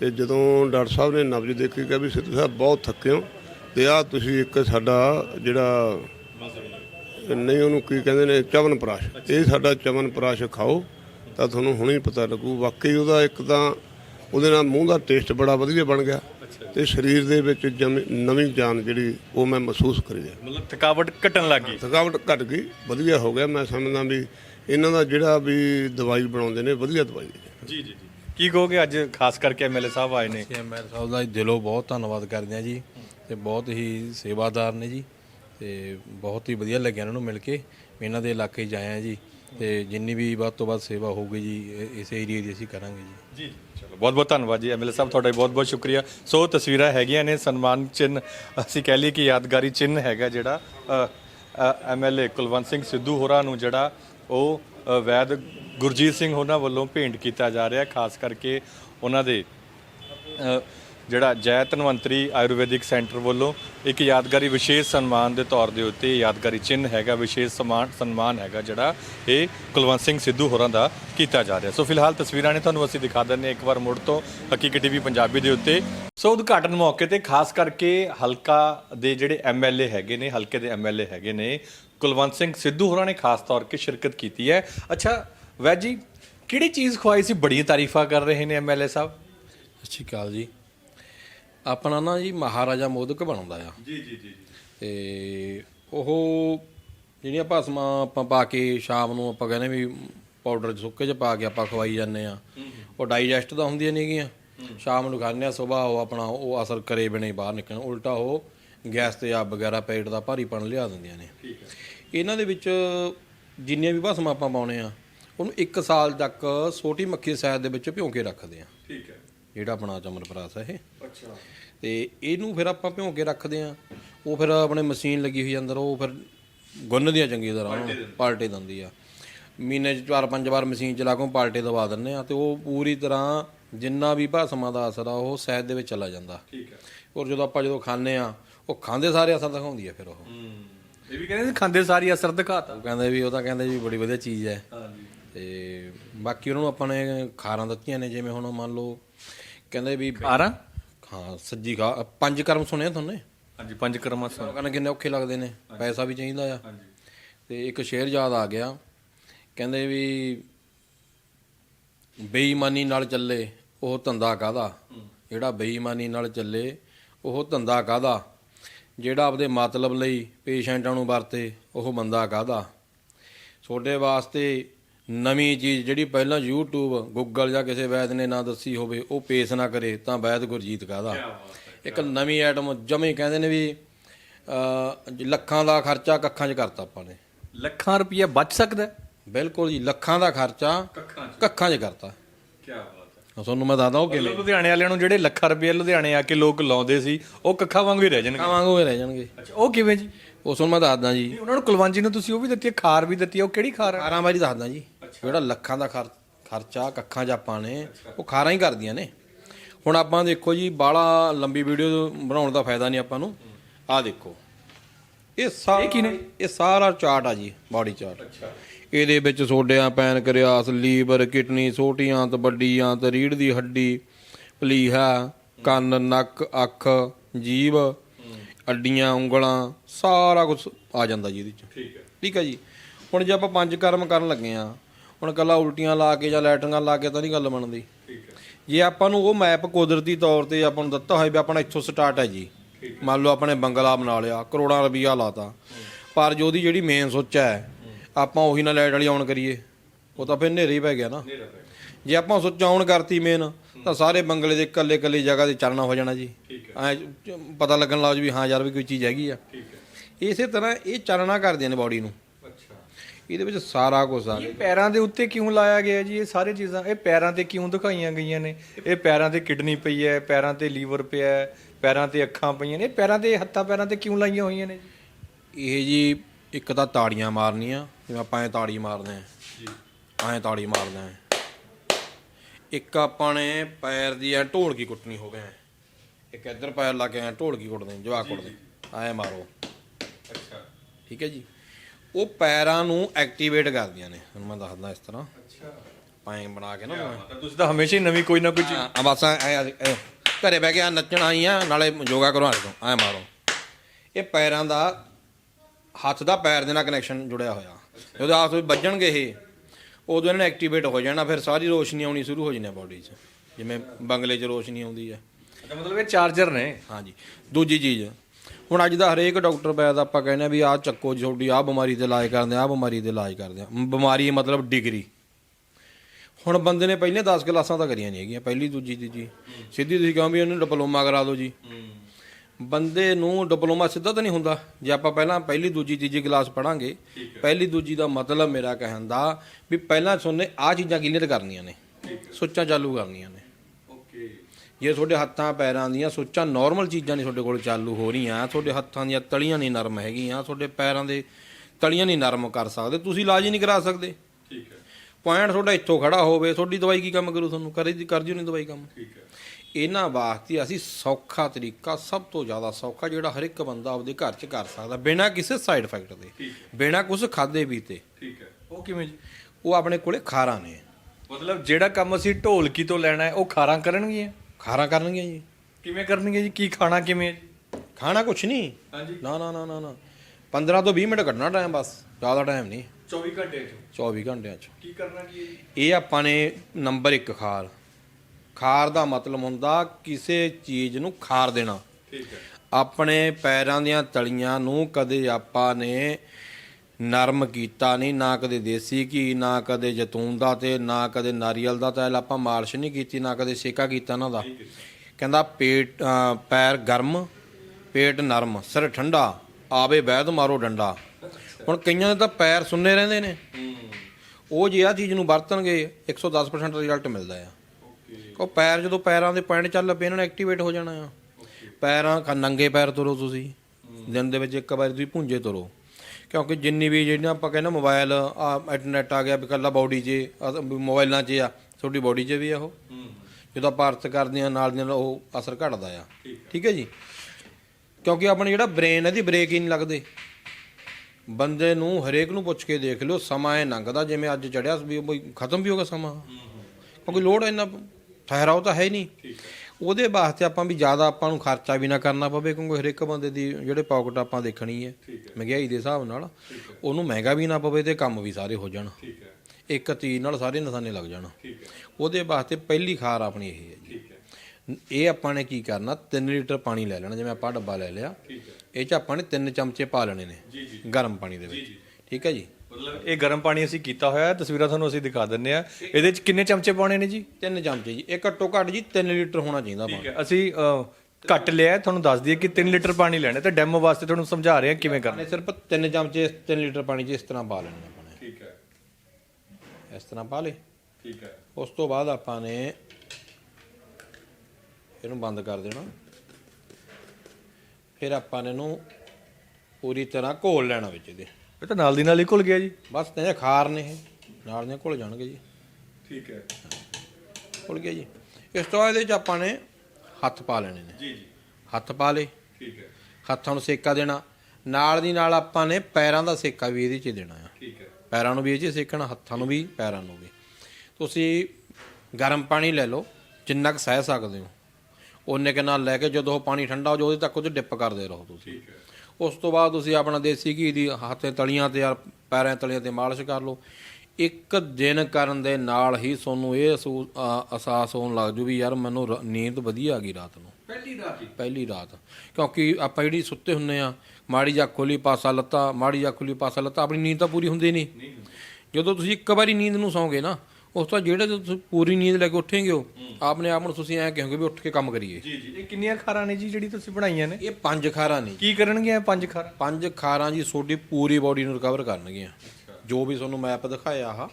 ਤੇ ਜਦੋਂ ਡਾਕਟਰ ਸਾਹਿਬ ਨੇ ਨਬਜ ਦੇਖੀ ਕਿਹਾ ਵੀ ਸਿੱਧੂ ਸਾਹਿਬ ਬਹੁਤ ਥੱਕੇ ਹੋ ਤੇ ਆ ਤੁਸੀਂ ਇੱਕ ਸਾਡਾ ਜਿਹੜਾ ਨਹੀਂ ਉਹਨੂੰ ਕੀ ਕਹਿੰਦੇ ਨੇ ਚਵਨ ਪ੍ਰਾਸ਼। ਇਹ ਸਾਡਾ ਚਵਨ ਪ੍ਰਾਸ਼ ਖਾਓ ਤਾਂ ਤੁਹਾਨੂੰ ਹੁਣੇ ਹੀ ਪਤਾ ਲੱਗੂ। ਵਾਕਈ ਉਹਦਾ ਇੱਕ ਤਾਂ ਉਹਦੇ ਨਾਲ ਮੂੰਹ ਦਾ ਟੇਸਟ ਬੜਾ ਵਧੀਆ ਬਣ ਗਿਆ। ਤੇ ਸਰੀਰ ਦੇ ਵਿੱਚ ਜਮੀ- ਨਵੀਂ ਜਾਨ ਜਿਹੜੀ ਉਹ ਮੈਂ ਮਹਿਸੂਸ ਕਰੀ ਹੈ। ਮਤਲਬ ਥਕਾਵਟ ਘਟਣ ਲੱਗ ਗਈ? ਥਕਾਵਟ ਘਟ ਗਈ ਵਧੀਆ ਹੋ ਗਿਆ। ਮੈਂ ਸਮਝਦਾ ਵੀ ਇਹਨਾਂ ਦਾ ਜਿਹੜਾ ਵੀ ਦਵਾਈ ਬਣਾਉਂਦੇ ਨੇ ਵਧੀਆ ਦਵਾਈ ਹੈ। ਜੀ ਜੀ ਜੀ। ਕੀ ਕਹੋਗੇ ਅੱਜ ਖਾਸ ਕਰਕੇ ਐਮਐਲਏ ਸਾਹਿਬ ਆਏ ਨੇ? ਐਮਐਲ ਸਾਹਿਬ ਦਾ ਦਿਲੋਂ ਬਹੁਤ ਧੰਨਵਾਦ ਕਰਦੇ ਆ ਜੀ। ਤੇ ਬਹੁਤ ਹੀ ਸੇਵਾਦਾਰ ਨੇ ਜੀ। ਤੇ ਬਹੁਤ ਹੀ ਵਧੀਆ ਲੱਗਿਆ ਇਹਨਾਂ ਨੂੰ ਮਿਲ ਕੇ। ਇਹਨਾਂ ਦੇ ਇਲਾਕੇ 'ਚ ਆਏ ਆ ਜੀ। ਤੇ ਜਿੰਨੀ ਵੀ ਵੱਧ ਤੋਂ ਵੱਧ ਸੇਵਾ ਹੋਊਗੀ ਜੀ ਇਸ ਏਰੀਆ ਦੀ ਅਸੀਂ ਕਰਾਂਗੇ ਜੀ। ਜੀ, ਚਲੋ, ਬਹੁਤ ਬਹੁਤ ਧੰਨਵਾਦ ਜੀ ਐਮਐਲਏ ਸਾਹਿਬ, ਤੁਹਾਡਾ ਬਹੁਤ ਬਹੁਤ ਸ਼ੁਕਰੀਆ। ਸੋ ਤਸਵੀਰਾਂ ਹੈਗੀਆਂ ਨੇ, ਸਨਮਾਨ ਚਿੰਨ ਅਸੀਂ ਕਹਿ ਲਈਏ ਕਿ ਯਾਦਗਾਰੀ ਚਿੰਨ ਹੈਗਾ ਜਿਹੜਾ ਐਮਐਲਏ ਕੁਲਵੰਤ ਸਿੰਘ ਸਿੱਧੂ ਹੋਰਾਂ ਨੂੰ ਜਿਹੜਾ ਉਹ ਵੈਦ ਗੁਰਜੀਤ ਸਿੰਘ ਹੋਰਾਂ ਵੱਲੋਂ ਭੇਂਟ ਕੀਤਾ ਜਾ ਰਿਹਾ, ਖਾਸ ਕਰਕੇ ਉਹਨਾਂ ਦੇ ਜਿਹੜਾ ਜੈ ਧਨਵੰਤਰੀ ਆਯੁਰਵੈਦਿਕ ਸੈਂਟਰ ਵੱਲੋਂ ਇੱਕ ਯਾਦਗਾਰੀ ਵਿਸ਼ੇਸ਼ ਸਨਮਾਨ ਦੇ ਤੌਰ ਦੇ ਉੱਤੇ ਯਾਦਗਾਰੀ ਚਿੰਨ੍ਹ ਹੈਗਾ, ਵਿਸ਼ੇਸ਼ ਸਨਮਾਨ ਸਨਮਾਨ ਹੈਗਾ ਜਿਹੜਾ ਇਹ ਕੁਲਵੰਤ ਸਿੰਘ ਸਿੱਧੂ ਹੋਰਾਂ ਦਾ ਕੀਤਾ ਜਾ ਰਿਹਾ। ਸੋ ਫਿਲਹਾਲ ਤਸਵੀਰਾਂ ਨੇ ਤੁਹਾਨੂੰ ਅਸੀਂ ਦਿਖਾ ਦਿੰਨੇ ਇੱਕ ਵਾਰ ਮੁੜ ਤੋਂ ਹਕੀਕਤ ਟੀਵੀ ਪੰਜਾਬੀ ਦੇ ਉੱਤੇ। ਸੋ ਉਦਘਾਟਨ ਮੌਕੇ ਤੇ ਖਾਸ ਕਰਕੇ ਹਲਕਾ ਦੇ ਜਿਹੜੇ ਐਮਐਲਏ ਹੈਗੇ ਨੇ, ਹਲਕੇ ਦੇ ਐਮਐਲਏ ਹੈਗੇ ਨੇ, ਕੁਲਵੰਤ ਸਿੰਘ ਸਿੱਧੂ ਹੋਰਾਂ ਨੇ ਖਾਸ ਤੌਰ ਤੇ ਸ਼ਿਰਕਤ ਕੀਤੀ ਹੈ। ਅੱਛਾ ਵੈਜੀ ਜੀ, ਕਿਹੜੀ ਚੀਜ਼ ਖਵਾਈ ਸੀ? ਬੜੀਆਂ ਤਾਰੀਫਾਂ ਕਰ ਰਹੇ ਨੇ ਐਮਐਲਏ ਸਾਹਿਬ। ਸਤਿ ਸ਼੍ਰੀ ਅਕਾਲ ਜੀ। ਆਪਣਾ ਨਾ ਜੀ ਮਹਾਰਾਜਾ ਮੋਦਕ ਬਣਾਉਂਦਾ ਆ। ਜੀ ਜੀ ਜੀ। ਤੇ ਉਹ ਜਿਹੜੀਆਂ ਭਸਮਾਂ ਆਪਾਂ ਪਾ ਕੇ ਸ਼ਾਮ ਨੂੰ ਆਪਾਂ ਕਹਿੰਦੇ ਵੀ ਪਾਊਡਰ 'ਚ ਸੁੱਕੇ 'ਚ ਪਾ ਕੇ ਆਪਾਂ ਖਵਾਈ ਜਾਂਦੇ ਆ। ਉਹ ਡਾਈਜੈਸਟ ਤਾਂ ਹੁੰਦੀਆਂ ਨਹੀਂਗੀਆਂ ਸ਼ਾਮ ਨੂੰ ਖਾਂਦੇ ਆ ਸਵੇਰ ਉਹ ਆਪਣਾ ਉਹ ਅਸਰ ਕਰੇ ਬਿਨੇ ਬਾਹਰ ਨਿਕਲਣ। ਉਲਟਾ ਉਹ ਗੈਸ ਤੇ ਆਪ ਵਗੈਰਾ ਪੇਟ ਦਾ ਭਾਰੀਪਣ ਲਿਆ ਦਿੰਦੀਆਂ ਨੇ। ਇਹਨਾਂ ਦੇ ਵਿੱਚ ਜਿੰਨੀਆਂ ਵੀ ਭਸਮਾਂ ਆਪਾਂ ਪਾਉਣੇ ਆ ਉਹਨੂੰ 1 ਸਾਲ ਤੱਕ ਛੋਟੀ ਮੱਖੀ ਸ਼ਹਿਦ ਦੇ ਵਿੱਚ ਭਿਉਂ ਕੇ ਰੱਖਦੇ ਆ। ਠੀਕ ਹੈ। ਜਿਹੜਾ ਆਪਣਾ ਚਮਨਪ੍ਰਾਸ ਹੈ ਇਹ ਅੱਛਾ। ਤੇ ਇਹਨੂੰ ਫਿਰ ਆਪਾਂ ਭਿਉਂ ਕੇ ਰੱਖਦੇ ਆ ਉਹ ਫਿਰ ਆਪਣੇ ਮਸ਼ੀਨ ਲੱਗੀ ਹੋਈ ਅੰਦਰ ਉਹ ਫਿਰ ਗੁੰਨਦੀਆਂ ਚੰਗੀ ਤਰ੍ਹਾਂ। ਉਹਨੂੰ ਪਾਲਟੇ ਦਿੰਦੀ ਆ। ਮਹੀਨੇ 'ਚ ਚਾਰ ਪੰਜ ਵਾਰ ਮਸ਼ੀਨ ਚਲਾ ਕੇ ਪਾਲਟੇ ਦਵਾ ਦਿੰਨੇ ਆ ਤੇ ਉਹ ਪੂਰੀ ਤਰ੍ਹਾਂ ਜਿੰਨਾ ਵੀ ਭਾਸਮਾਂ ਦਾ ਅਸਰ ਆ ਉਹ ਸ਼ਹਿਦ ਦੇ ਵਿੱਚ ਚਲਾ ਜਾਂਦਾ। ਠੀਕ ਹੈ। ਔਰ ਜਦੋਂ ਆਪਾਂ ਜਦੋਂ ਖਾਂਦੇ ਆ ਉਹ ਖਾਂਦੇ ਸਾਰੇ ਅਸਰ ਦਿਖਾਉਂਦੀ ਆ ਫਿਰ ਉਹ। ਇਹ ਵੀ ਕਹਿੰਦੇ ਸੀ ਖਾਂਦੇ ਸਾਰੀ ਅਸਰ ਦਿਖਾਤਾ। ਉਹ ਕਹਿੰਦੇ ਵੀ ਉਹ ਤਾਂ ਕਹਿੰਦੇ ਵੀ ਬੜੀ ਵਧੀਆ ਚੀਜ਼ ਹੈ। ਹਾਂਜੀ। ਤੇ ਬਾਕੀ ਉਹਨਾਂ ਨੂੰ ਆਪਾਂ ਨੇ ਖਾਰਾਂ ਦਿੱਤੀਆਂ ਨੇ ਜਿਵੇਂ ਹੁਣ ਮੰਨ ਲਓ ਕਹਿੰਦੇ ਵੀ ਆਰਾਂ ਹਾਂ ਸੱਜੀ ਖਾ ਪੰਜ ਕਰਮ ਸੁਣਿਆ ਤੁਹਾਨੂੰ? ਹਾਂਜੀ ਪੰਜ ਕਰਮਾਂ ਲੋਕਾਂ ਨੂੰ ਕਿੰਨੇ ਔਖੇ ਲੱਗਦੇ ਨੇ ਪੈਸਾ ਵੀ ਚਾਹੀਦਾ ਆ। ਤੇ ਇੱਕ ਸ਼ੇਰ ਯਾਦ ਆ ਗਿਆ ਕਹਿੰਦੇ ਵੀ ਬੇਈਮਾਨੀ ਨਾਲ ਚੱਲੇ ਉਹ ਧੰਦਾ ਕਾਦਾ ਜਿਹੜਾ ਬੇਈਮਾਨੀ ਨਾਲ ਚੱਲੇ ਉਹ ਧੰਦਾ ਕਾਦਾ ਜਿਹੜਾ ਆਪਦੇ ਮਤਲਬ ਲਈ ਪੇਸ਼ੈਂਟਾਂ ਨੂੰ ਵਰਤੇ ਉਹ ਬੰਦਾ ਕਾਦਾ ਤੁਹਾਡੇ ਵਾਸਤੇ ਨਵੀਂ ਚੀਜ਼ ਜਿਹੜੀ ਪਹਿਲਾਂ YouTube Google ਜਾਂ ਕਿਸੇ ਵੈਦ ਨੇ ਨਾ ਦੱਸੀ ਹੋਵੇ ਉਹ ਪੇਸ਼ ਨਾ ਕਰੇ ਤਾਂ ਵੈਦ ਗੁਰਜੀਤ ਕਾਦਾ ਇੱਕ ਨਵੀਂ ਆਈਟਮ ਜਮੇ ਕਹਿੰਦੇ ਨੇ ਵੀ ਲੱਖਾਂ ਦਾ ਖਰਚਾ ਕੱਖਾਂ 'ਚ ਕਰਤਾ ਆਪਾਂ ਨੇ। ਲੱਖਾਂ ਰੁਪਇਆ ਬਚ ਸਕਦਾ ਹੈ? ਬਿਲਕੁਲ ਜੀ ਲੱਖਾਂ ਦਾ ਖਰਚਾ ਕੱਖਾਂ 'ਚ। ਕਰਤਾ। ਕੀ ਬਾਤ ਹੈ। ਤੁਹਾਨੂੰ ਮੈਂ ਦੱਸਦਾ ਉਹ ਕਿਵੇਂ ਲੁਧਿਆਣੇ ਵਾਲਿਆਂ ਨੂੰ ਜਿਹੜੇ ਲੱਖਾਂ ਰੁਪਏ ਲੁਧਿਆਣੇ ਆ ਕੇ ਲੋਕ ਲਾਉਂਦੇ ਸੀ ਉਹ ਕੱਖਾਂ ਵਾਂਗੂ ਹੀ ਰਹਿ ਜਾਣਗੇ। ਖਾਵਾਂਗੇ ਉਹ ਰਹਿ ਜਾਣਗੇ। ਅੱਛਾ ਉਹ ਕਿਵੇਂ ਜੀ? ਉਹ ਤੁਹਾਨੂੰ ਮੈਂ ਦੱਸਦਾ ਜੀ। ਉਹਨਾਂ ਨੂੰ ਕੁਲਵੰਤ ਜੀ ਨੂੰ ਤੁਸੀਂ ਉਹ ਵੀ ਦਿੱਤੀ ਹੈ ਖਾਰ ਵੀ ਦਿੱਤੀ ਹੈ ਉਹ ਕਿਹੜੀ ਖਾਰ ਹੈ? ਖਾਰਾਂ ਬਾਰੇ ਦੱਸਦਾ ਜੀ। ਜਿਹੜਾ ਲੱਖਾਂ ਦਾ ਖਰ- ਖਰਚਾ ਕੱਖਾਂ ਆਪਾਂ ਨੇ ਉਹ ਖਾਰਾਂ ਹੀ ਕਰਦੀਆਂ ਨੇ। ਹੁਣ ਆਪਾਂ ਦੇਖੋ ਜੀ ਬਾਲਾ ਲੰਬੀ ਵੀਡੀਓ ਬਣਾਉਣ ਦਾ ਫਾਇਦਾ ਨਹੀਂ ਆਪਾਂ ਨੂੰ। ਆਹ ਦੇਖੋ। ਇਹ ਸਾਰਾ ਕੀ ਨੇ ਇਹ ਸਾਰਾ ਚਾਰਟ ਆ ਜੀ ਬਾਡੀ ਚਾਰਟ। ਇਹਦੇ ਵਿੱਚ ਸੋਡਿਆਂ ਪੈਨਕ੍ਰੀਆਸ ਲੀਵਰ ਕਿਡਨੀ ਛੋਟੀਆਂ ਤੇ ਵੱਡੀਆਂ ਤੇ ਰੀੜ ਦੀ ਹੱਡੀ ਪਲੀਹਾ ਕੰਨ ਨੱਕ ਅੱਖ ਜੀਭ ਅੱਡੀਆਂ ਉਂਗਲਾਂ ਸਾਰਾ ਕੁਝ ਆ ਜਾਂਦਾ ਜੀ ਇਹਦੇ ਚ। ਠੀਕ ਹੈ। ਠੀਕ ਹੈ ਜੀ। ਹੁਣ ਜੇ ਆਪਾਂ ਪੰਜ ਕਰਮ ਕਰਨ ਲੱਗੇ ਆ ਹੁਣ ਕੱਲਾ ਉਲਟੀਆਂ ਲਾ ਕੇ ਜਾਂ ਲੈਟਰਿੰਗਾਂ ਲਾ ਕੇ ਤਾਂ ਨਹੀਂ ਗੱਲ ਬਣਦੀ। ਠੀਕ ਹੈ ਜੇ ਆਪਾਂ ਨੂੰ ਉਹ ਮੈਪ ਕੁਦਰਤੀ ਤੌਰ ਤੇ ਆਪਾਂ ਨੂੰ ਦਿੱਤਾ ਹੋਇਆ ਵੀ ਆਪਣਾ ਇੱਥੋਂ ਸਟਾਰਟ ਹੈ ਜੀ। ਮੰਨ ਲਓ ਆਪਣੇ ਬੰਗਲਾ ਬਣਾ ਲਿਆ, ਕਰੋੜਾਂ ਰੁਪਈਆ ਲਾਤਾ। ਪਰ ਜੋ ਉਹਦੀ ਜਿਹੜੀ ਮੇਨ ਸੋਚ ਹੈ, ਆਪਾਂ ਉਹੀ ਨਾ ਲਾਈਟ ਵਾਲੀ ਆਨ ਕਰੀਏ। ਉਹ ਤਾਂ ਫਿਰ ਹਨੇਰੇ ਹੀ ਪੈ ਗਿਆ ਨਾ। ਜੇ ਆਪਾਂ ਸੁੱਚ ਆਨ ਕਰਤੀ ਮੇਨ ਤਾਂ ਸਾਰੇ ਬੰਗਲੇ ਦੇ ਇਕੱਲੇ ਇਕੱਲੇ ਜਗ੍ਹਾ ਤੇ ਚੱਲਣਾ ਹੋ ਜਾਣਾ ਜੀ। ਐ ਪਤਾ ਲੱਗਣ ਲੱਗ ਜੂ ਵੀ ਹਾਂ ਯਾਰ ਵੀ ਕੋਈ ਚੀਜ਼ ਹੈਗੀ ਆ। ਇਸੇ ਤਰ੍ਹਾਂ ਇਹ ਚਾਲਣਾ ਕਰਦੇ ਨੇ ਬਾਡੀ ਨੂੰ। ਇਹਦੇ ਵਿੱਚ ਸਾਰਾ ਕੁਝ ਆ ਗਿਆ। ਇਹ ਪੈਰਾਂ ਦੇ ਉੱਤੇ ਕਿਉਂ ਲਾਇਆ ਗਿਆ ਜੀ? ਇਹ ਸਾਰੇ ਚੀਜ਼ਾਂ ਇਹ ਪੈਰਾਂ ਤੇ ਕਿਉਂ ਦਿਖਾਈਆਂ ਗਈਆਂ ਨੇ? ਇਹ ਪੈਰਾਂ ਤੇ ਕਿਡਨੀ ਪਈ ਹੈ ਪੈਰਾਂ ਤੇ ਲੀਵਰ ਪਿਆ ਹੈ ਪੈਰਾਂ ਤੇ ਅੱਖਾਂ ਪਈਆਂ ਨੇ। ਇਹ ਪੈਰਾਂ ਤੇ ਹੱਥਾਂ ਪੈਰਾਂ ਤੇ ਕਿਉਂ ਲਾਈਆਂ ਹੋਈਆਂ ਨੇ ਜੀ? ਇਹ ਜੀ ਇੱਕ ਤਾਂ ਤਾੜੀਆਂ ਮਾਰਨੀਆਂ ਜਿਵੇਂ ਆਪਾਂ ਐ ਤਾੜੀ ਮਾਰਦੇ ਆਂ ਜੀ। ਐ ਤਾੜੀ ਮਾਰਦੇ ਆਂ ਇੱਕ ਆਪਾਂ ਨੇ ਪੈਰ ਦੀ ਐ ਢੋਲਕੀ ਕੁੱਟਣੀ ਹੋਵੇ ਐਂ। ਇੱਕ ਇੱਧਰ ਪੈਰ ਲਾ ਕੇ ਐ ਢੋਲਕੀ ਕੁੱਟਦੇ ਜਵਾਕ ਕੁੱਟਦੇ ਐ ਮਾਰੋ। ਅੱਛਾ। ਠੀਕ ਹੈ ਜੀ? ਉਹ ਪੈਰਾਂ ਨੂੰ ਐਕਟੀਵੇਟ ਕਰਦੀਆਂ ਨੇ। ਹੁਣ ਮੈਂ ਦੱਸਦਾ ਇਸ ਤਰ੍ਹਾਂ। ਅੱਛਾ ਪਾਏ ਬਣਾ ਕੇ ਨਾ ਤੁਸੀਂ ਤਾਂ ਹਮੇਸ਼ਾ ਹੀ ਨਵੀਂ ਕੋਈ ਨਾ ਕੋਈ ਚੀਜ਼ ਬਸ ਘਰੇ ਬਹਿ ਕੇ ਆ ਨੱਚਣ ਆਈ ਆ ਨਾਲੇ ਯੋਗਾ ਕਰਵਾ ਲਈ ਤੂੰ ਐ ਮਾਰੋ। ਇਹ ਪੈਰਾਂ ਦਾ ਹੱਥ ਦਾ ਪੈਰ ਦੇ ਨਾਲ ਕਨੈਕਸ਼ਨ ਜੁੜਿਆ ਹੋਇਆ। ਜਦੋਂ ਆਪ ਵਿੱਚ ਵੱਜਣਗੇ ਇਹ ਉਦੋਂ ਇਹਨਾਂ ਨੇ ਐਕਟੀਵੇਟ ਹੋ ਜਾਣਾ ਫਿਰ ਸਾਰੀ ਰੋਸ਼ਨੀ ਆਉਣੀ ਸ਼ੁਰੂ ਹੋ ਜਾਣੀ ਬਾਡੀ 'ਚ। ਜਿਵੇਂ ਬੰਗਲੇ 'ਚ ਰੋਸ਼ਨੀ ਆਉਂਦੀ ਹੈ ਮਤਲਬ ਇਹ ਚਾਰਜਰ ਨੇ। ਹਾਂਜੀ। ਦੂਜੀ ਚੀਜ਼ ਹੁਣ ਅੱਜ ਦਾ ਹਰੇਕ ਡਾਕਟਰ ਵੈਦ ਆਪਾਂ ਕਹਿੰਦੇ ਆ ਵੀ ਆਹ ਚੱਕੋ ਜੀ ਤੁਹਾਡੀ ਆਹ ਬਿਮਾਰੀ ਦੇ ਇਲਾਜ ਕਰਦੇ ਆ ਆਹ ਬਿਮਾਰੀ ਦੇ ਇਲਾਜ ਕਰਦੇ ਆ। ਬਿਮਾਰੀ ਮਤਲਬ ਡਿਗਰੀ। ਹੁਣ ਬੰਦੇ ਨੇ ਪਹਿਲੇ 10 ਕਲਾਸਾਂ ਤਾਂ ਕਰੀਆਂ ਨਹੀਂ ਹੈਗੀਆਂ ਪਹਿਲੀ ਦੂਜੀ ਤੀਜੀ। ਸਿੱਧੀ ਤੁਸੀਂ ਕਹੋ ਵੀ ਇਹਨੂੰ ਡਿਪਲੋਮਾ ਕਰਾ ਦਿਓ ਜੀ। ਬੰਦੇ ਨੂੰ ਡਿਪਲੋਮਾ ਸਿੱਧਾ ਤਾਂ ਨਹੀਂ ਹੁੰਦਾ। ਜੇ ਆਪਾਂ ਪਹਿਲਾਂ ਪਹਿਲੀ ਦੂਜੀ ਤੀਜੀ ਕਲਾਸ ਪੜਾਂਗੇ ਪਹਿਲੀ ਦੂਜੀ ਦਾ ਮਤਲਬ ਮੇਰਾ ਕਹਿਣ ਦਾ ਵੀ ਪਹਿਲਾਂ ਸੁਣਨੇ ਆਹ ਚੀਜ਼ਾਂ ਕਲੀਅਰ ਕਰਨੀਆਂ ਨੇ? ਸੁੱਚਾਂ ਚਾਲੂ ਕਰਨੀਆਂ ਨੇ। ਜੇ ਤੁਹਾਡੇ ਹੱਥਾਂ ਪੈਰਾਂ ਦੀਆਂ ਸੁੱਚਾਂ ਨਾਰਮਲ ਚੀਜ਼ਾਂ ਨਹੀਂ ਤੁਹਾਡੇ ਕੋਲ ਚਾਲੂ ਹੋ ਰਹੀਆਂ ਤੁਹਾਡੇ ਹੱਥਾਂ ਦੀਆਂ ਤਲੀਆਂ ਨਹੀਂ ਨਰਮ ਹੈਗੀਆਂ ਤੁਹਾਡੇ ਪੈਰਾਂ ਦੇ ਤਲੀਆਂ ਨਹੀਂ ਨਰਮ ਕਰ ਸਕਦੇ ਤੁਸੀਂ ਇਲਾਜ ਹੀ ਨਹੀਂ ਕਰਾ ਸਕਦੇ। ਠੀਕ ਹੈ। ਪੁਆਇੰਟ ਤੁਹਾਡਾ ਇੱਥੋਂ ਖੜਾ ਹੋਵੇ ਤੁਹਾਡੀ ਦਵਾਈ ਕੀ ਕੰਮ ਕਰੂ ਤੁਹਾਨੂੰ? ਕਰੇ ਕਰ ਜਿਓ ਨਹੀਂ ਦਵਾਈ ਕੰਮ। ਠੀਕ ਹੈ। ਇਹਨਾਂ ਵਾਸਤੇ ਅਸੀਂ ਸੌਖਾ ਤਰੀਕਾ ਸਭ ਤੋਂ ਜ਼ਿਆਦਾ ਸੌਖਾ ਜਿਹੜਾ ਹਰ ਇੱਕ ਬੰਦਾ ਆਪਦੇ ਘਰ 'ਚ ਕਰ ਸਕਦਾ ਬਿਨਾਂ ਕਿਸੇ ਸਾਈਡ ਇਫੈਕਟ ਦੇ ਬਿਨਾਂ ਕੁਝ ਖਾਦੇ ਪੀਤੇ। ਠੀਕ ਹੈ। ਉਹ ਕਿਵੇਂ ਜੀ? ਉਹ ਆਪਣੇ ਕੋਲੇ ਖਾਰਾਂ ਨੇ। ਮਤਲਬ ਜਿਹੜਾ ਕੰਮ ਅਸੀਂ ਢੋਲਕੀ ਤੋਂ ਲੈਣਾ ਹੈ ਉਹ ਖਾਰਾਂ ਕਰਨਗੀਆਂ? ਖਾਰਾਂ ਕਰਨਗੀਆਂ ਜੀ। ਕਿਵੇਂ ਕਰਨਗੇ ਜੀ? ਕੀ ਖਾਣਾ ਕਿਵੇਂ ਹੈ ਜੀ? ਖਾਣਾ ਕੁਛ ਨਹੀਂ ਹਾਂਜੀ। ਨਾ ਨਾ ਨਾ ਨਾ ਨਾ। 15 ਤੋਂ 20 ਮਿੰਟ ਕੱਢਣਾ ਟਾਈਮ ਬਸ। ਜ਼ਿਆਦਾ ਟਾਈਮ ਨਹੀਂ 24 ਘੰਟੇ ਚ। 24 ਘੰਟਿਆਂ 'ਚ। ਕੀ ਕਰਨਾ ਕੀ ਹੈ ਜੀ? ਇਹ ਆਪਾਂ ਨੇ ਨੰਬਰ 1 ਖਾਰ। ਖਾਰ ਦਾ ਮਤਲਬ ਹੁੰਦਾ ਕਿਸੇ ਚੀਜ਼ ਨੂੰ ਖਾਰ ਦੇਣਾ। ਠੀਕ ਹੈ। ਆਪਣੇ ਪੈਰਾਂ ਦੀਆਂ ਤਲੀਆਂ ਨੂੰ ਕਦੇ ਆਪਾਂ ਨੇ ਨਰਮ ਕੀਤਾ ਨਹੀਂ ਨਾ ਕਦੇ ਦੇਸੀ ਘੀ ਨਾ ਕਦੇ ਜੈਤੂਨ ਦਾ ਤੇ ਨਾ ਕਦੇ ਨਾਰੀਅਲ ਦਾ ਤੇਲ ਆਪਾਂ ਮਾਲਿਸ਼ ਨਹੀਂ ਕੀਤੀ ਨਾ ਕਦੇ ਸੇਕਾ ਕੀਤਾ ਨਾ ਦਾ। ਕਹਿੰਦਾ ਪੇਟ ਅਹ ਪੈਰ ਗਰਮ ਪੇਟ ਨਰਮ ਸਿਰ ਠੰਡਾ ਆਵੇ ਵੈਦ ਮਾਰੋ ਡੰਡਾ। ਹੁਣ ਕਈਆਂ ਦੇ ਤਾਂ ਪੈਰ ਸੁੰਨੇ ਰਹਿੰਦੇ ਨੇ। ਉਹ ਜੇ ਆ ਚੀਜ਼ ਨੂੰ ਵਰਤਣਗੇ 110% ਰਿਜ਼ਲਟ ਮਿਲਦਾ ਆ। ਉਹ ਪੈਰ ਜਦੋਂ ਪੈਰਾਂ ਦੇ ਪੁਆਇੰਟ ਚੱਲ ਪਏ ਇਹਨਾਂ ਨੇ ਐਕਟੀਵੇਟ ਹੋ ਜਾਣਾ ਆ। ਪੈਰਾਂ ਖਾ ਨੰਗੇ ਪੈਰ ਤੁਰੋ ਤੁਸੀਂ। ਦਿਨ ਦੇ ਵਿੱਚ ਇੱਕ ਵਾਰੀ ਤੁਸੀਂ ਭੁੰਜੇ ਤੁਰੋ। ਕਿਉਂਕਿ ਜਿੰਨੀ ਵੀ ਜਿਹੜੀਆਂ ਆਪਾਂ ਕਹਿੰਦੇ ਮੋਬਾਈਲ ਆ ਇੰਟਰਨੈਟ ਆ ਗਿਆ ਵੀ ਕੱਲਾ ਬਾਡੀ 'ਚ ਵੀ ਮੋਬਾਈਲਾਂ 'ਚ ਆ ਤੁਹਾਡੀ ਬਾਡੀ 'ਚ ਵੀ ਆ ਉਹ। ਜਦੋਂ ਆਪਾਂ ਅਰਥ ਕਰਦੇ ਆ ਨਾਲ ਦੀ ਨਾਲ ਉਹ ਅਸਰ ਘਟਦਾ ਆ। ਠੀਕ ਹੈ ਜੀ? ਕਿਉਂਕਿ ਆਪਣੇ ਜਿਹੜਾ ਬ੍ਰੇਨ ਇਹਦੀ ਬ੍ਰੇਕ ਹੀ ਨਹੀਂ ਲੱਗਦੇ। ਬੰਦੇ ਨੂੰ ਹਰੇਕ ਨੂੰ ਪੁੱਛ ਕੇ ਦੇਖ ਲਿਓ ਸਮਾਂ ਇਹ ਲੰਘਦਾ ਜਿਵੇਂ ਅੱਜ ਚੜਿਆ ਵੀ ਬਈ ਖਤਮ ਵੀ ਹੋ ਗਿਆ ਸਮਾਂ। ਕਿਉਂਕਿ ਲੋੜ ਇੰਨਾ ਠਹਿਰਾਓ ਤਾਂ ਹੈ ਹੀ ਨਹੀਂ। ਉਹਦੇ ਵਾਸਤੇ ਆਪਾਂ ਵੀ ਜ਼ਿਆਦਾ ਆਪਾਂ ਨੂੰ ਖਰਚਾ ਵੀ ਨਾ ਕਰਨਾ ਪਵੇ ਕਿਉਂਕਿ ਹਰੇਕ ਬੰਦੇ ਦੀ ਜਿਹੜੇ ਪਾਕਟ ਆਪਾਂ ਦੇਖਣੀ ਹੈ ਮਹਿੰਗਾਈ ਦੇ ਹਿਸਾਬ ਨਾਲ ਉਹਨੂੰ ਮਹਿੰਗਾ ਵੀ ਨਾ ਪਵੇ ਤੇ ਕੰਮ ਵੀ ਸਾਰੇ ਹੋ ਜਾਣ। ਇੱਕ ਚੀਜ਼ ਨਾਲ ਸਾਰੇ ਨਿਸ਼ਾਨੇ ਲੱਗ ਜਾਣ। ਉਹਦੇ ਵਾਸਤੇ ਪਹਿਲੀ ਖਾਰ ਆਪਣੀ ਇਹ ਹੈ ਜੀ। ਇਹ ਆਪਾਂ ਨੇ ਕੀ ਕਰਨਾ 3 ਲੀਟਰ ਪਾਣੀ ਲੈ ਲੈਣਾ ਜਿਵੇਂ ਆਪਾਂ ਡੱਬਾ ਲੈ ਲਿਆ। ਇਹ ਚ ਆਪਾਂ ਨੇ 3 ਚਮਚੇ ਪਾ ਲੈਣੇ ਨੇ ਗਰਮ ਪਾਣੀ ਦੇ ਵਿੱਚ। ਠੀਕ ਹੈ ਜੀ। ਮਤਲਬ ਇਹ ਗਰਮ ਪਾਣੀ ਅਸੀਂ ਕੀਤਾ ਹੋਇਆ ਹੈ ਤਸਵੀਰਾਂ ਤੁਹਾਨੂੰ ਅਸੀਂ ਦਿਖਾ ਦਿੰਨੇ ਆ ਇਹਦੇ ਚ ਕਿੰਨੇ ਚਮਚੇ ਪਾਉਣੇ ਨੇ ਜੀ? 3 ਚਮਚੇ ਜੀ। ਇਹ ਘੱਟੋ ਘੱਟ ਜੀ 3 ਲੀਟਰ ਹੋਣਾ ਚਾਹੀਦਾ ਪਾਣੀ ਅਸੀਂ ਅ, ਘੱਟ ਲਿਆ ਹੈ, ਤੁਹਾਨੂੰ ਦੱਸ ਦਈਏ ਕਿ 3 ਲੀਟਰ ਪਾਣੀ ਲੈਣਾ ਤੇ ਡੈਮੋ ਵਾਸਤੇ ਤੁਹਾਨੂੰ ਸਮਝਾ ਰਹੇ ਹਾਂ ਕਿਵੇਂ ਕਰਨਾ ਨੇ ਸਿਰਫ 3 ਚਮਚੇ 3 ਲੀਟਰ ਪਾਣੀ 'ਚ ਇਸ ਤਰ੍ਹਾਂ ਪਾ ਲੈਣੇ ਆਪਾਂ ਨੇ। ਠੀਕ ਹੈ। ਇਸ ਤਰ੍ਹਾਂ ਪਾ ਲੇ। ਠੀਕ ਹੈ। ਉਸ ਤੋਂ ਬਾਅਦ ਆਪਾਂ ਨੇ ਇਹਨੂੰ ਬੰਦ ਕਰ ਦੇਣਾ। ਫਿਰ ਆਪਾਂ ਨੇ ਇਹਨੂੰ ਪੂਰੀ ਤਰ੍ਹਾਂ ਘੋਲ ਲੈਣਾ ਵਿੱਚ ਇਹਦੇ। ਇਹ ਤਾਂ ਨਾਲ ਦੀ ਨਾਲ ਹੀ ਘੁਲ ਗਿਆ ਜੀ। ਬਸ ਤੇ ਖਾਰ ਨੇ ਇਹ। ਨਾਲ ਦੀਆਂ ਘੁਲ ਜਾਣਗੇ ਜੀ। ਠੀਕ ਹੈ। ਘੁਲ ਗਿਆ ਜੀ। ਇਸ ਤੋਂ ਬਾਅਦ ਇਹਦੇ 'ਚ ਆਪਾਂ ਨੇ ਹੱਥ ਪਾ ਲੈਣੇ ਨੇ। ਜੀ ਜੀ। ਹੱਥ ਪਾ ਲੇ ਠੀਕ ਹੈ। ਹੱਥਾਂ ਨੂੰ ਸੇਕਾ ਦੇਣਾ। ਨਾਲ ਦੀ ਨਾਲ ਆਪਾਂ ਨੇ ਪੈਰਾਂ ਦਾ ਸੇਕਾ ਵੀ ਇਹਦੇ 'ਚ ਦੇਣਾ ਆ। ਠੀਕ ਹੈ। ਪੈਰਾਂ ਨੂੰ ਵੀ ਇਹ 'ਚ ਸੇਕਣਾ ਹੱਥਾਂ ਨੂੰ ਵੀ ਪੈਰਾਂ ਨੂੰ ਵੀ। ਤੁਸੀਂ ਗਰਮ ਪਾਣੀ ਲੈ ਲਓ ਜਿੰਨਾ ਕੁ ਸਹਿ ਸਕਦੇ ਹੋ। ਉਹਨੇ ਕੇ ਨਾਲ ਲੈ ਕੇ ਜਦੋਂ ਉਹ ਪਾਣੀ ਠੰਡਾ ਹੋ ਜਾਵੇ ਉਹਦੇ ਤੱਕ ਉਹਦੇ ਡਿਪ ਕਰਦੇ ਰਹੋ ਤੁਸੀਂ। ਠੀਕ ਹੈ। ਉਸ ਤੋਂ ਬਾਅਦ ਤੁਸੀਂ ਆਪਣਾ ਦੇਸੀ ਘੀ ਦੀ ਹੱਥੇ ਤਲੀਆਂ ਤੇ ਯਾਰ ਪੈਰਾਂ ਤਲੀਆਂ ਤੇ ਮਾਲਿਸ਼ ਕਰ ਲਓ। ਇੱਕ ਦਿਨ ਕਰਨ ਦੇ ਨਾਲ ਹੀ ਤੁਹਾਨੂੰ ਇਹ ਅਹਿਸਾਸ ਹੋਣ ਲੱਗ ਜੂ ਵੀ ਯਾਰ ਮੈਨੂੰ ਨੀਂਦ ਵਧੀਆ ਆ ਗਈ ਰਾਤ ਨੂੰ। ਪਹਿਲੀ ਰਾਤ ਹੀ? ਪਹਿਲੀ ਰਾਤ। ਕਿਉਂਕਿ ਆਪਾਂ ਜਿਹੜੀ ਸੁੱਤੇ ਹੁੰਨੇ ਆ ਮਾੜੀ ਜਾਂ ਖੋਲੀ ਪਾਸਾ ਲੱਤਾ ਮਾੜੀ ਜਾਂ ਖੋਲੀ ਪਾਸਾ ਲੱਤਾ ਆਪਣੀ ਨੀਂਦ ਤਾਂ ਪੂਰੀ ਹੁੰਦੀ ਨਹੀਂ। ਜਦੋਂ ਤੁਸੀਂ ਇੱਕ ਵਾਰੀ ਨੀਂਦ ਨੂੰ ਸੌਂਗੇ ਨਾ ਉਸ ਤੋਂ ਜਿਹੜੇ ਤੁਸੀਂ ਪੂਰੀ ਨੀਂਦ ਲੈ ਕੇ ਉੱਠੇਗੇ ਹੋ ਆਪਣੇ ਆਪ ਨੂੰ ਤੁਸੀਂ ਐਂ ਕਹੋਗੇ ਵੀ ਉੱਠ ਕੇ ਕੰਮ ਕਰੀਏ। ਜੀ ਜੀ। ਇਹ ਕਿੰਨੀਆਂ ਖਾਰਾਂ ਨੇ ਜੀ ਜਿਹੜੀ ਤੁਸੀਂ ਬਣਾਈਆਂ ਨੇ? ਇਹ ਪੰਜ ਖਾਰਾਂ ਨੇ। ਕੀ ਕਰਨਗੀਆਂ ਇਹ ਪੰਜ ਖਾਰਾਂ? ਪੰਜ ਖਾਰਾਂ ਜੀ ਤੁਹਾਡੀ ਪੂਰੀ ਬਾਡੀ ਨੂੰ ਰਿਕਵਰ ਕਰਨਗੀਆਂ। ਜੋ ਵੀ ਤੁਹਾਨੂੰ ਮੈਪ ਦਿਖਾਇਆ ਆ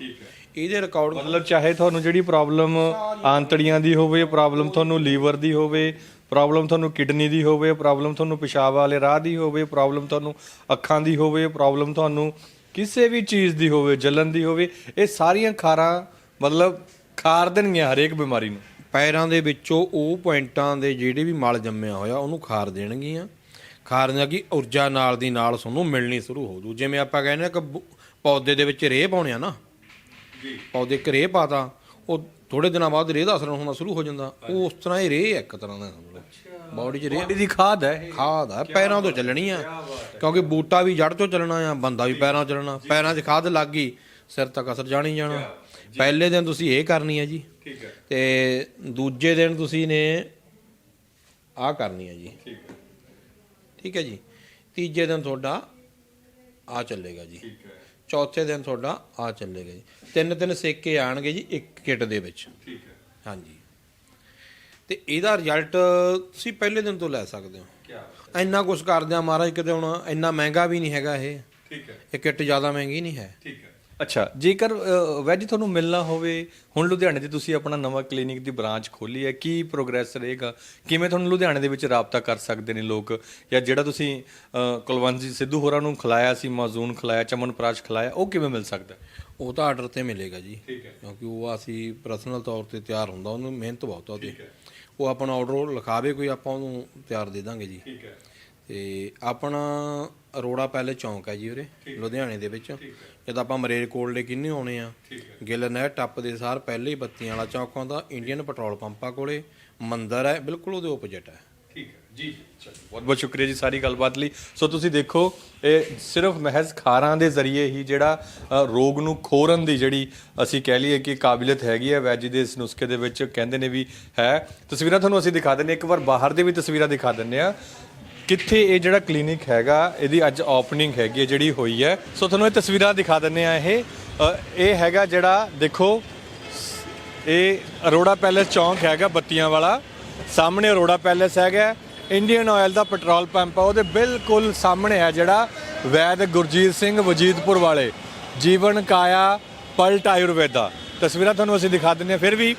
ਇਹਦੇ ਰਿਕਾਰਡ ਮਤਲਬ ਚਾਹੇ ਤੁਹਾਨੂੰ ਜਿਹੜੀ ਪ੍ਰੋਬਲਮ ਆਂਤੜੀਆਂ ਦੀ ਹੋਵੇ ਪ੍ਰੋਬਲਮ ਤੁਹਾਨੂੰ ਲੀਵਰ ਦੀ ਹੋਵੇ ਪ੍ਰੋਬਲਮ ਤੁਹਾਨੂੰ ਕਿਡਨੀ ਦੀ ਹੋਵੇ ਪ੍ਰੋਬਲਮ ਤੁਹਾਨੂੰ ਪਿਸ਼ਾਬ ਵਾਲੇ ਰਾਹ ਦੀ ਹੋਵੇ ਪ੍ਰੋਬਲਮ ਤੁਹਾਨੂੰ ਅੱਖਾਂ ਦੀ ਹੋਵੇ ਪ੍ਰੋਬਲਮ ਤੁਹਾਨੂੰ ਕਿਸੇ ਵੀ ਚੀਜ਼ ਦੀ ਹੋਵੇ ਜਲਨ ਦੀ ਹੋਵੇ ਇਹ ਸਾਰੀਆਂ ਖਾਰਾਂ ਮਤਲਬ ਖਾਰ ਦੇਣਗੀਆਂ ਹਰੇਕ ਬਿਮਾਰੀ ਨੂੰ। ਪੈਰਾਂ ਦੇ ਵਿੱਚੋਂ ਉਹ ਪੁਆਇੰਟਾਂ ਦੇ ਜਿਹੜੇ ਵੀ ਮਲ ਜੰਮਿਆ ਹੋਇਆ ਉਹਨੂੰ ਖਾਰ ਦੇਣਗੀਆਂ। ਖਾਰ ਨਾਲ ਕੀ ਊਰਜਾ ਨਾਲ ਦੀ ਨਾਲ ਤੁਹਾਨੂੰ ਮਿਲਣੀ ਸ਼ੁਰੂ ਹੋ ਜੂ। ਜਿਵੇਂ ਆਪਾਂ ਕਹਿੰਦੇ ਆ ਕਿ ਬੁ- ਪੌਦੇ ਦੇ ਵਿੱਚ ਰੇਹ ਪਾਉਣੇ ਆ ਨਾ। ਜੀ। ਪੌਦੇ ਇੱਕ ਰੇਹ ਪਾਤਾ ਉਹ ਥੋੜੇ ਦਿਨਾਂ ਬਾਅਦ ਰੇਹ ਦਾ ਅਸਰ ਹੋਣਾ ਸ਼ੁਰੂ ਹੋ ਜਾਂਦਾ। ਉਹ ਉਸ ਤਰ੍ਹਾਂ ਹੀ ਰੇਹ ਹੈ ਇੱਕ ਤਰ੍ਹਾਂ ਦਾ ਬਾਡੀ 'ਚ ਰੇਹ ਬੋਡੀ ਦੀ ਖਾਦ ਹੈ ਇਹ। ਖਾਦ ਆ ਪੈਰਾਂ ਤੋਂ ਚੱਲਣੀ ਆ। ਕਿਉਂਕਿ ਬੂਟਾ ਵੀ ਜੜ ਤੋਂ ਚੱਲਣਾ ਆ ਬੰਦਾ ਵੀ ਪੈਰਾਂ ਤੋਂ ਚੱਲਣਾ। ਪੈਰਾਂ 'ਚ ਖਾਦ ਲੱਗ ਗਈ ਸਿਰ ਤੱਕ ਅਸਰ ਜਾਣੀ ਜਾਣਾ। ਪਹਿਲੇ ਦਿਨ ਤੁਸੀਂ ਇਹ ਕਰਨੀ ਆ ਜੀ ਠੀਕ ਹੈ। ਤੇ ਦੂਜੇ ਦਿਨ ਤੁਸੀਂ ਨੇ ਆਹ ਕਰਨੀ ਆ ਜੀ। ਠੀਕ ਹੈ। ਠੀਕ ਹੈ ਜੀ। ਤੀਜੇ ਦਿਨ ਤੁਹਾਡਾ ਆ ਚੱਲੇਗਾ ਜੀ। ਠੀਕ ਹੈ। ਚੌਥੇ ਦਿਨ ਤੁਹਾਡਾ ਆ ਚੱਲੇਗਾ ਜੀ। ਤਿੰਨ ਤਿੰਨ ਸੇਕੇ ਆਣਗੇ ਜੀ ਇੱਕ ਕਿੱਟ ਦੇ ਵਿੱਚ। ਠੀਕ ਹੈ। ਹਾਂਜੀ। ਤੇ ਇਹਦਾ ਰਿਜ਼ਲਟ ਤੁਸੀਂ ਪਹਿਲੇ ਦਿਨ ਤੋਂ ਲੈ ਸਕਦੇ ਹੋ। ਕੀ ਇੰਨਾ ਕੁਝ ਕਰਦੇ ਆ ਮਹਾਰਾਜ ਕਿਤੇ ਹੁਣ ਇੰਨਾ ਮਹਿੰਗਾ ਵੀ ਨਹੀਂ ਹੈਗਾ ਇਹ। ਠੀਕ ਹੈ। ਇਹ ਕਿੱਟ ਜ਼ਿਆਦਾ ਮਹਿੰਗੀ ਨਹੀਂ ਹੈ। ਠੀਕ ਹੈ। ਅੱਛਾ ਜੇਕਰ ਵੈਜ ਤੁਹਾਨੂੰ ਮਿਲਣਾ ਹੋਵੇ ਹੁਣ ਲੁਧਿਆਣੇ 'ਚ ਤੁਸੀਂ ਆਪਣਾ ਨਵਾਂ ਕਲੀਨਿਕ ਦੀ ਬ੍ਰਾਂਚ ਖੋਲੀ ਹੈ ਕੀ ਪ੍ਰੋਗਰੈਸ ਰਹੇਗਾ? ਕਿਵੇਂ ਤੁਹਾਨੂੰ ਲੁਧਿਆਣੇ ਦੇ ਵਿੱਚ ਰਾਬਤਾ ਕਰ ਸਕਦੇ ਨੇ ਲੋਕ? ਜਾਂ ਜਿਹੜਾ ਤੁਸੀਂ ਕੁਲਵੰਤ ਜੀ ਸਿੱਧੂ ਹੋਰਾਂ ਨੂੰ ਖਿਲਾਇਆ ਸੀ ਮਾਜ਼ੂਨ ਖਿਲਾਇਆ ਚਮਨ ਪ੍ਰਾਸ਼ ਖਿਲਾਇਆ ਉਹ ਕਿਵੇਂ ਮਿਲ ਸਕਦਾ? ਉਹ ਤਾਂ ਆਰਡਰ ਤੇ ਮਿਲੇਗਾ ਜੀ। ਕਿਉਂਕਿ ਉਹ ਅਸੀਂ ਪਰਸਨਲ ਤੌਰ ਤੇ ਤਿਆਰ ਹੁੰਦਾ ਉਹਨੂੰ ਮਿਹਨਤ ਬਹੁਤ ਆ ਉਹਦੀ। ਉਹ ਆਪਣਾ ਆਰਡਰ ਲਿਖਾਵੇ ਕੋਈ ਆਪਾਂ ਉਹਨੂੰ ਤਿਆਰ ਦੇ ਦਾਂਗੇ ਜੀ। ਠੀਕ ਹੈ। ਤੇ ਆਪਣਾ ਅਰੋੜਾ ਪਹਿਲੇ ਚੌਂਕ ਹੈ ਜੀ ਉਰੇ ਲੁਧਿਆਣੇ ਦੇ ਵਿੱਚ। ਜਦ ਆਪਾਂ ਮਰੇਰ ਕੋਲਡੇ ਕਿੰਨੇ ਆਉਣੇ ਆ ਗਿੱਲ ਨਹਿਰ ਟੱਪ ਦੇ ਸਾਰ ਪਹਿਲੇ ਹੀ ਬੱਤੀਆਂ ਵਾਲਾ ਚੌਕ ਆਉਂਦਾ ਇੰਡੀਅਨ ਪੈਟਰੋਲ ਪੰਪਾਂ ਕੋਲੇ ਮੰਦਿਰ ਹੈ ਬਿਲਕੁਲ ਉਹਦੇ ਆਪੋਜ਼ਿਟ ਹੈ। ਠੀਕ ਹੈ। ਜੀ ਬਹੁਤ ਬਹੁਤ ਸ਼ੁਕਰੀਆ ਜੀ ਸਾਰੀ ਗੱਲਬਾਤ ਲਈ। ਸੋ ਤੁਸੀਂ ਦੇਖੋ ਇਹ ਸਿਰਫ ਮਹਿਜ਼ ਖਾਰਾਂ ਦੇ ਜ਼ਰੀਏ ਹੀ ਜਿਹੜਾ ਰੋਗ ਨੂੰ ਖੋਰਨ ਦੀ ਜਿਹੜੀ ਅਸੀਂ ਕਹਿ ਲਈਏ ਕਿ ਕਾਬਲੀਅਤ ਹੈਗੀ ਹੈ ਵੈਜ ਦੇ ਇਸ ਨੁਸਖੇ ਦੇ ਵਿੱਚ ਕਹਿੰਦੇ ਨੇ ਵੀ ਹੈ। ਤਸਵੀਰਾਂ ਤੁਹਾਨੂੰ ਅਸੀਂ ਦਿਖਾ ਦਿੰਨੇ ਇੱਕ ਵਾਰ ਬਾਹਰ ਦੇ ਵੀ ਤਸਵੀਰਾਂ ਦਿਖਾ ਦਿੰਨੇ ਆ ਕਿੱਥੇ ਇਹ ਜਿਹੜਾ ਕਲੀਨਿਕ ਹੈਗਾ ਇਹਦੀ ਅੱਜ ਓਪਨਿੰਗ ਹੈਗੀ ਹੈ ਜਿਹੜੀ ਹੋਈ ਹੈ। ਸੋ ਤੁਹਾਨੂੰ ਇਹ ਤਸਵੀਰਾਂ ਦਿਖਾ ਦਿੰਨੇ ਆ ਇਹ। ਅ, ਇਹ ਹੈਗਾ ਜਿਹੜਾ ਦੇਖੋ ਇਹ ਅਰੋੜਾ ਪੈਲੇਸ ਚੌਂਕ ਹੈਗਾ ਬੱਤੀਆਂ ਵਾਲਾ। ਸਾਹਮਣੇ ਅਰੋੜਾ ਪੈਲੇਸ ਹੈਗਾ। ਇੰਡੀਅਨ ਆਇਲ ਦਾ ਪੈਟਰੋਲ ਪੰਪ ਆ ਉਹਦੇ ਬਿਲਕੁਲ ਸਾਹਮਣੇ ਹੈ ਜਿਹੜਾ ਵੈਦ ਗੁਰਜੀਤ ਸਿੰਘ ਵਜੀਦਪੁਰ ਵਾਲੇ ਜੀਵਨ ਕਾਇਆ ਪਲਟ ਆਯੁਰਵੇਦਾ। ਤਸਵੀਰਾਂ ਤੁਹਾਨੂੰ ਅਸੀਂ ਦਿਖਾ ਦਿੰਦੇ ਹਾਂ ਫਿਰ ਵੀ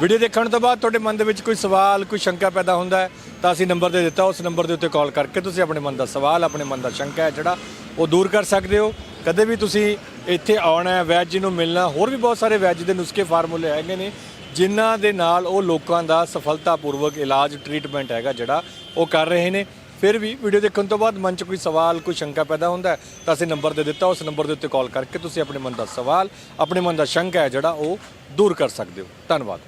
ਵੀਡੀਓ ਦੇਖਣ ਤੋਂ ਬਾਅਦ ਤੁਹਾਡੇ ਮਨ ਦੇ ਵਿੱਚ ਕੋਈ ਸਵਾਲ, ਕੋਈ ਸ਼ੰਕਾ ਪੈਦਾ ਹੁੰਦਾ ਹੈ, ਤਾਂ ਅਸੀਂ ਨੰਬਰ ਦੇ ਦਿੱਤਾ, ਉਸ ਨੰਬਰ ਦੇ ਉੱਤੇ ਕਾਲ ਕਰਕੇ ਤੁਸੀਂ ਆਪਣੇ ਮਨ ਦਾ ਸਵਾਲ, ਆਪਣੇ ਮਨ ਦਾ ਸ਼ੰਕਾ ਹੈ ਜਿਹੜਾ ਉਹ ਦੂਰ ਕਰ ਸਕਦੇ ਹੋ। ਕਦੇ ਵੀ ਤੁਸੀਂ ਇੱਥੇ ਆਉਣਾ ਹੈ, ਵੈਜ ਨੂੰ ਮਿਲਣਾ, ਹੋਰ ਵੀ ਬਹੁਤ ਸਾਰੇ ਵੈਜ ਦੇ ਨੁਸਖੇ ਫਾਰਮੂਲੇ ਹੈਗੇ ਨੇ, ਜਿਨ੍ਹਾਂ ਦੇ ਨਾਲ ਉਹ ਲੋਕਾਂ ਦਾ ਸਫਲਤਾਪੂਰਵਕ ਇਲਾਜ, ਟ੍ਰੀਟਮੈਂਟ ਹੈਗਾ ਜਿਹੜਾ ਉਹ ਕਰ ਰਹੇ ਨੇ। ਫਿਰ ਵੀ ਵੀਡੀਓ ਦੇਖਣ ਤੋਂ ਬਾਅਦ ਮਨ 'ਚ ਕੋਈ ਸਵਾਲ, ਕੋਈ ਸ਼ੰਕਾ ਪੈਦਾ ਹੁੰਦਾ ਤਾਂ ਅਸੀਂ ਨੰਬਰ ਦੇ ਦਿੱਤਾ, ਉਸ ਨੰਬਰ ਦੇ ਉੱਤੇ ਕਾਲ ਕਰਕੇ ਤੁਸੀਂ ਆਪਣੇ ਮਨ ਦਾ ਸਵਾਲ, ਆਪਣੇ ਮਨ ਦਾ ਸ਼ੰਕਾ ਹੈ ਜਿਹੜਾ ਉਹ ਦੂਰ ਕਰ ਸਕਦੇ ਹੋ। ਧੰਨਵਾਦ।